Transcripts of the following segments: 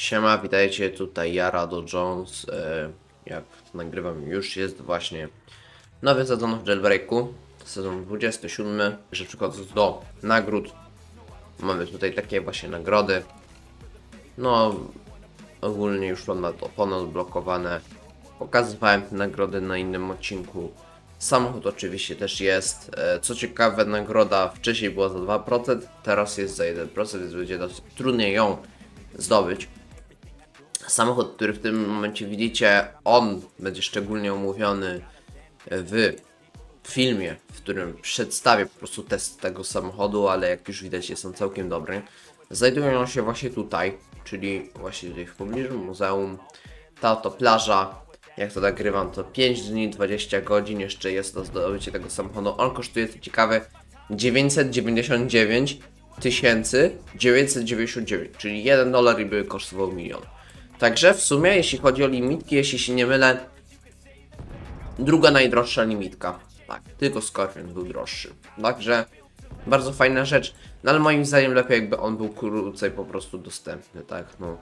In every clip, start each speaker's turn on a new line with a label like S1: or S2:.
S1: Siema, witajcie, tutaj ja, Rado Jones. E, jak nagrywam, już jest właśnie nowy sezon w Jailbreaku, sezon 27. Że przechodząc do nagród, mamy tutaj takie właśnie nagrody. No, ogólnie już mam na to ponad blokowane. Pokazywałem te nagrody na innym odcinku. Samochód oczywiście też jest. E, Co ciekawe, nagroda wcześniej była za 2%, teraz jest za 1%, więc będzie dosyć trudniej ją zdobyć. Samochód, który w tym momencie widzicie, on będzie szczególnie omówiony w filmie, w którym przedstawię po prostu test tego samochodu, ale jak już widać jest on całkiem dobry. Znajdują się właśnie tutaj, czyli właśnie tutaj w pobliżu muzeum. Ta oto plaża, jak to nagrywam, to 5 dni, 20 godzin, jeszcze jest to zdobycie tego samochodu. On kosztuje, co ciekawe, 999 tysięcy 999, czyli 1 dolar i by kosztował milion. Także w sumie, jeśli chodzi o limitki, jeśli się nie mylę, druga najdroższa limitka. Tak, tylko Scorpion był droższy. Także bardzo fajna rzecz, no ale moim zdaniem lepiej jakby on był krócej po prostu dostępny, tak, no.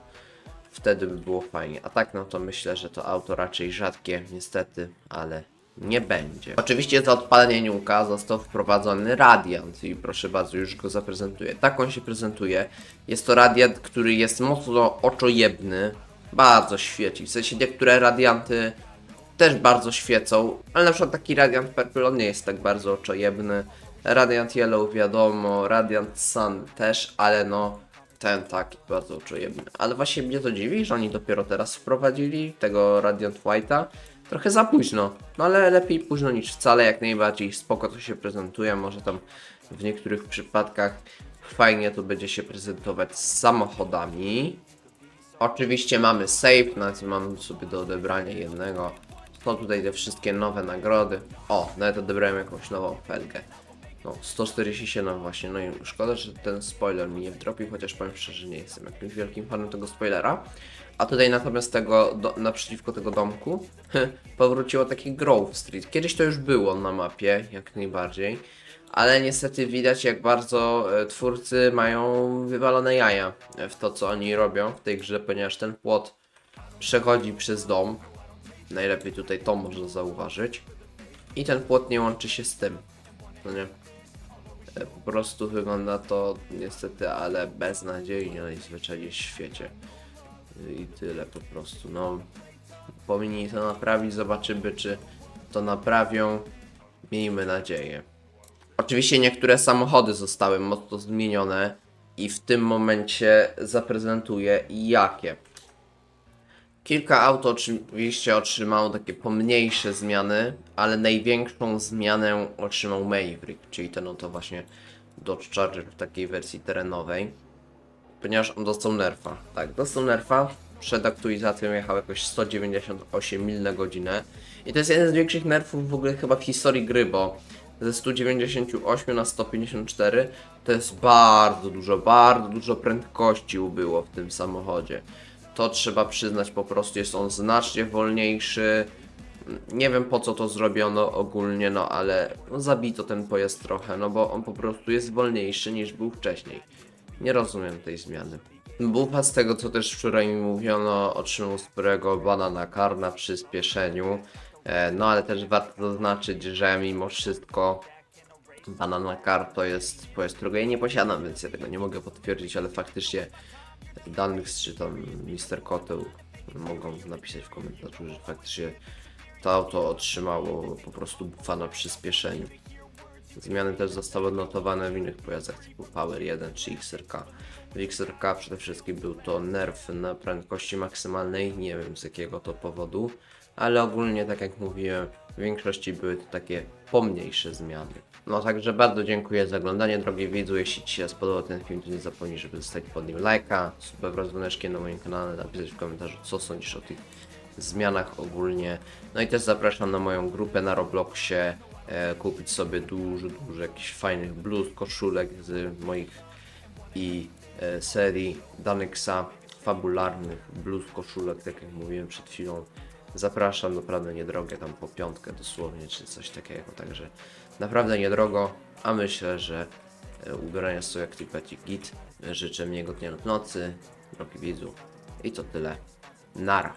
S1: Wtedy by było fajnie. A tak, no to myślę, że to auto raczej rzadkie, niestety, ale nie będzie. Oczywiście za odpalenie niuka został wprowadzony radiant i proszę bardzo, już go zaprezentuję. Tak on się prezentuje. Jest to radiant, który jest mocno oczojebny, bardzo świeci. W sensie niektóre radianty też bardzo świecą, ale na przykład taki Radiant Purple on nie jest tak bardzo oczojebny. Radiant Yellow wiadomo, Radiant Sun też, ale no ten taki bardzo oczojebny. Ale właśnie mnie to dziwi, że oni dopiero teraz wprowadzili tego Radiant White'a. Trochę za późno, no ale lepiej późno niż wcale, jak najbardziej spoko to się prezentuje, może tam w niektórych przypadkach fajnie to będzie się prezentować z samochodami. Oczywiście mamy save, na tym mam sobie do odebrania jednego. Są tutaj te wszystkie nowe nagrody. O, nawet odebrałem jakąś nową felgę. No, 147 właśnie, no i szkoda, że ten spoiler mi nie wdropił, chociaż powiem szczerze, nie jestem jakimś wielkim fanem tego spoilera. A tutaj natomiast tego, do, naprzeciwko tego domku powróciło taki Grove Street. Kiedyś to już było na mapie, jak najbardziej. Ale niestety widać jak bardzo e, twórcy mają wywalone jaja w to co oni robią w tej grze, ponieważ ten płot przechodzi przez dom. Najlepiej tutaj to można zauważyć. I ten płot nie łączy się z tym. No nie. Po prostu wygląda to niestety, ale beznadziejnie najzwyczajniej w świecie. I tyle po prostu. No, powinni to naprawić, zobaczymy czy to naprawią. Miejmy nadzieję. Oczywiście niektóre samochody zostały mocno zmienione i w tym momencie zaprezentuję jakie. Kilka aut oczywiście otrzymało takie pomniejsze zmiany, ale największą zmianę otrzymał Maverick, czyli ten oto właśnie Dodge Charger w takiej wersji terenowej, ponieważ on dostał nerfa. Tak, dostał nerfa, przed aktualizacją jechał jakoś 198 mil na godzinę i to jest jeden z większych nerfów w ogóle chyba w historii gry, bo ze 198 na 154 to jest bardzo dużo, bardzo dużo prędkości ubyło w tym samochodzie to trzeba przyznać po prostu jest on znacznie wolniejszy. Nie wiem po co to zrobiono ogólnie, no ale no, zabito ten pojazd trochę, no bo on po prostu jest wolniejszy niż był wcześniej. Nie rozumiem tej zmiany. Bufa z tego co też wczoraj mi mówiono otrzymał sporego bana na kar na przyspieszeniu. E, no ale też warto zaznaczyć, że mimo wszystko Banana Car to jest pojazd, którego ja nie posiadam, więc ja tego nie mogę potwierdzić, ale faktycznie danych czy tam Mister Koteł mogą napisać w komentarzu, że faktycznie to auto otrzymało po prostu buffa na przyspieszeniu. Zmiany też zostały odnotowane w innych pojazdach typu Power 1 czy XRK. W XRK przede wszystkim był to nerw na prędkości maksymalnej, nie wiem z jakiego to powodu, ale ogólnie tak jak mówiłem, w większości były to takie pomniejsze zmiany. No także bardzo dziękuję za oglądanie, drogi widzu. Jeśli Ci się spodobał ten film, to nie zapomnij, żeby zostawić pod nim lajka, suba wraz z dzwoneczkiem na moim kanale, napisać w komentarzu, co sądzisz o tych zmianach ogólnie. No i też zapraszam na moją grupę na Robloxie, kupić sobie dużo, dużo jakichś fajnych bluz, koszulek z moich i e, serii Danyxa, fabularnych bluz, koszulek, tak jak mówiłem przed chwilą. Zapraszam, naprawdę niedrogie, tam po piątkę dosłownie, czy coś takiego, także naprawdę niedrogo, a myślę, że e, ubrania są jak typeci git. Życzę miłego dnia lub nocy, drogi widzu, I to tyle. Nara.